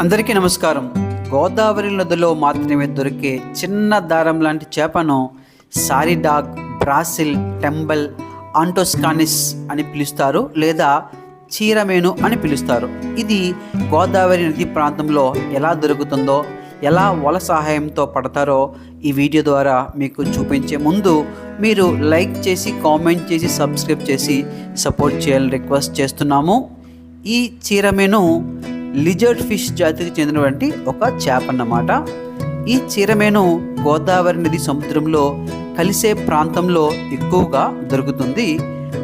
అందరికీ నమస్కారం. గోదావరి నదిలో మాత్రమే దొరికే చిన్న దారం లాంటి చేపను సారిడాగ్ బ్రాసిల్ టెంబల్ ఆంటోస్కానిస్ అని పిలుస్తారు లేదా చీరమేను అని పిలుస్తారు. ఇది గోదావరి నది ప్రాంతంలో ఎలా దొరుకుతుందో ఎలా వల సహాయంతో పడతారో ఈ వీడియో ద్వారా మీకు చూపించే ముందు మీరు లైక్ చేసి కామెంట్ చేసి సబ్స్క్రైబ్ చేసి సపోర్ట్ చేయాలని రిక్వెస్ట్ చేస్తున్నాము. ఈ చీరమేను లిజర్డ్ ఫిష్ జాతికి చెందినటువంటి ఒక చేప అన్నమాట. ఈ చీరమేను గోదావరి నది సముద్రంలో కలిసే ప్రాంతంలో ఎక్కువగా దొరుకుతుంది.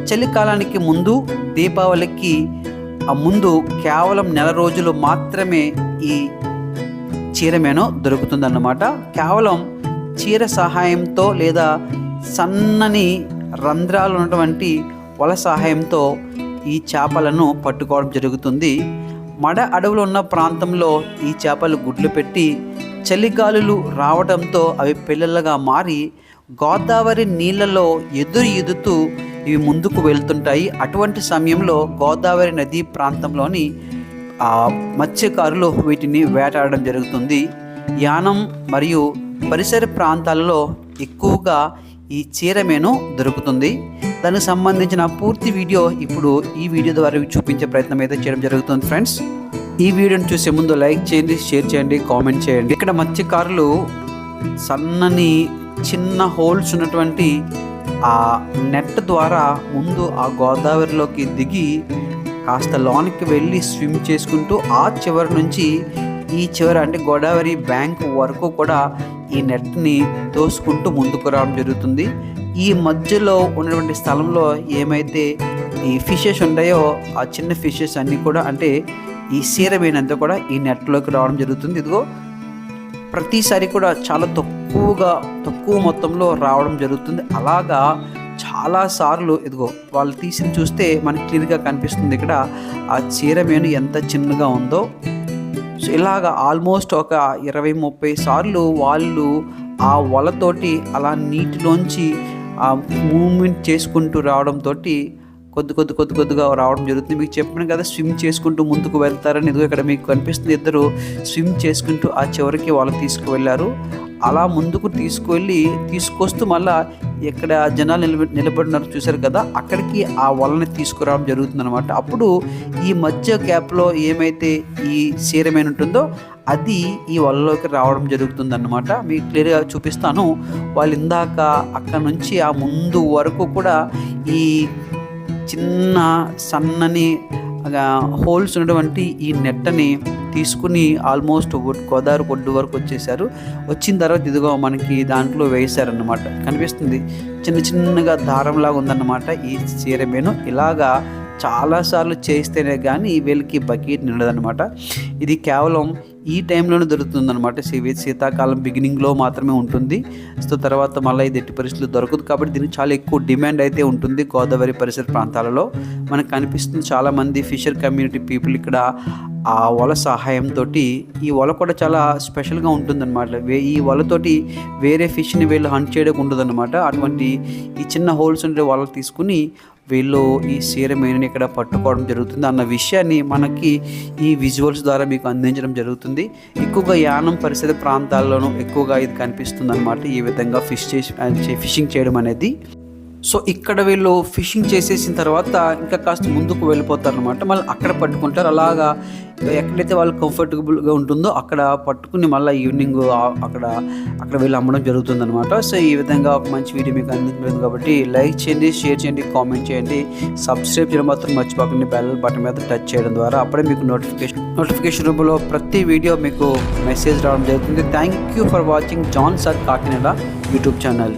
చలికాలానికి ముందు దీపావళికి ఆ ముందు కేవలం నెల రోజులు మాత్రమే ఈ చీరమేను దొరుకుతుందన్నమాట. కేవలం చీర సహాయంతో లేదా సన్నని రంధ్రాలు ఉన్నటువంటి వల సహాయంతో ఈ చేపలను పట్టుకోవడం జరుగుతుంది. మడ అడవులు ఉన్న ప్రాంతంలో ఈ చేపలు గుడ్లు పెట్టి చలిగాలులు రావడంతో అవి పిల్లలుగా మారి గోదావరి నీళ్ళలో ఎదురు ఎదుతూ ఇవి ముందుకు వెళ్తుంటాయి. అటువంటి సమయంలో గోదావరి నదీ ప్రాంతంలోని మత్స్యకారులు వీటిని వేటాడడం జరుగుతుంది. యానం మరియు పరిసర ప్రాంతాలలో ఎక్కువగా ఈ చీరమేను దొరుకుతుంది. దానికి సంబంధించిన పూర్తి వీడియో ఇప్పుడు ఈ వీడియో ద్వారా చూపించే ప్రయత్నం అయితే చేయడం జరుగుతుంది ఫ్రెండ్స్. ఈ వీడియోని చూసే ముందు లైక్ చేయండి షేర్ చేయండి కామెంట్ చేయండి. ఇక్కడ మత్స్యకారులు సన్నని చిన్న హోల్స్ ఉన్నటువంటి ఆ నెట్ ద్వారా ముందు ఆ గోదావరిలోకి దిగి కాస్త లోనికి వెళ్ళి స్విమ్ చేసుకుంటూ ఆ చివరి నుంచి ఈ చివరి అంటే గోదావరి బ్యాంక్ వరకు కూడా ఈ నెట్ని తోసుకుంటూ ముందుకు రావడం జరుగుతుంది. ఈ మధ్యలో ఉన్నటువంటి స్థలంలో ఏమైతే ఈ ఫిషెస్ ఉంటాయో ఆ చిన్న ఫిషెస్ అన్నీ కూడా అంటే ఈ సీరమైనంత కూడా ఈ నెట్లోకి రావడం జరుగుతుంది. ఇదిగో ప్రతిసారి కూడా చాలా తక్కువగా తక్కువ మొత్తంలో రావడం జరుగుతుంది. అలాగా చాలా సార్లు ఇదిగో వాళ్ళు తీసిన చూస్తే మనకి క్లియర్గా కనిపిస్తుంది ఇక్కడ ఆ చీరమేను ఎంత చిన్నగా ఉందో. సో ఇలాగ ఆల్మోస్ట్ ఒక ఇరవై ముప్పై సార్లు వాళ్ళు ఆ వలతోటి అలా నీటిలోంచి ఆ మూమెంట్ చేసుకుంటూ రావడంతో కొద్ది కొద్ది కొద్ది కొద్దిగా రావడం జరుగుతుంది. మీకు చెప్పాను కదా స్విమ్ చేసుకుంటూ ముందుకు వెళ్తారని ఇదిగో ఇక్కడ మీకు కనిపిస్తుంది. ఇద్దరు స్విమ్ చేసుకుంటూ ఆ చివరికి వాళ్ళు తీసుకువెళ్ళారు అలా ముందుకు తీసుకువెళ్ళి తీసుకొస్తూ మళ్ళా ఎక్కడ జనాలు నిలబ నిలబడినారు చూశారు కదా అక్కడికి ఆ వలని తీసుకురావడం జరుగుతుంది అనమాట అప్పుడు ఈ మధ్య గ్యాప్లో ఏమైతే ఈ సీరమైన ఉంటుందో అది ఈ వలలోకి రావడం జరుగుతుంది అన్నమాట మీకు క్లియర్గా చూపిస్తాను. వాళ్ళు ఇందాక అక్కడ నుంచి ఆ ముందు వరకు కూడా ఈ చిన్న సన్నని హోల్స్ ఉన్నటువంటి ఈ నెట్టని తీసుకుని ఆల్మోస్ట్ గోదావరి ఒడ్డు వరకు వచ్చేసారు వచ్చిన తర్వాత ఇదిగో మనకి దాంట్లో వేశారన్నమాట. కనిపిస్తుంది. చిన్న చిన్నగా దారంలాగా ఉందన్నమాట ఈ చీర మేను. ఇలాగా చాలాసార్లు చేస్తేనే కానీ వీళ్ళకి బకెట్ నిండదనమాట ఇది కేవలం ఈ టైంలోనే దొరుకుతుంది అనమాట శీతాకాలం బిగినింగ్లో మాత్రమే ఉంటుంది. సో తర్వాత మళ్ళీ ఇది ఎట్టి పరిస్థితులు దొరకదు. కాబట్టి దీనికి చాలా ఎక్కువ డిమాండ్ అయితే ఉంటుంది గోదావరి పరిసర ప్రాంతాలలో. మనకు కనిపిస్తుంది చాలామంది ఫిషర్ కమ్యూనిటీ పీపుల్ ఇక్కడ ఆ వల సహాయంతో ఈ వల కూడా చాలా స్పెషల్గా ఉంటుందన్నమాట. ఈ వలతోటి వేరే ఫిష్ని వీళ్ళు హంట్ చేయడం ఉండదన్నమాట. అటువంటి ఈ చిన్న హోల్స్ ఉండే వల తీసుకుని వీళ్ళు ఈ సీరమేనుని ఇక్కడ పట్టుకోవడం జరుగుతుంది అన్న విషయాన్ని మనకి ఈ విజువల్స్ ద్వారా మీకు అందించడం జరుగుతుంది. ఎక్కువగా యానం పరిసర ప్రాంతాల్లోనూ ఎక్కువగా ఇది కనిపిస్తుంది అనమాట ఈ విధంగా ఫిష్ చేసి ఫిషింగ్ చేయడం అనేది. సో ఇక్కడ వీళ్ళు ఫిషింగ్ చేసేసిన తర్వాత ఇంకా కాస్త ముందుకు వెళ్ళిపోతారు అనమాట మళ్ళీ అక్కడ పట్టుకుంటారు. అలాగా ఎక్కడైతే వాళ్ళు కంఫర్టబుల్గా ఉంటుందో అక్కడ పట్టుకుని మళ్ళీ ఈవినింగ్ అక్కడ అక్కడ వీళ్ళు అమ్మడం జరుగుతుంది అనమాట సో ఈ విధంగా ఒక మంచి వీడియో మీకు అందించలేదు కాబట్టి లైక్ చేయండి షేర్ చేయండి కామెంట్ చేయండి. సబ్స్క్రైబ్ చేయడం మాత్రం మర్చిపోకండి. బెల్ బటన్ మీద టచ్ చేయడం ద్వారా అప్పుడే మీకు నోటిఫికేషన్ నోటిఫికేషన్ రూపంలో ప్రతి వీడియో మీకు మెసేజ్ రావడం జరుగుతుంది. Thank you for watching John sir Kakinada YouTube channel.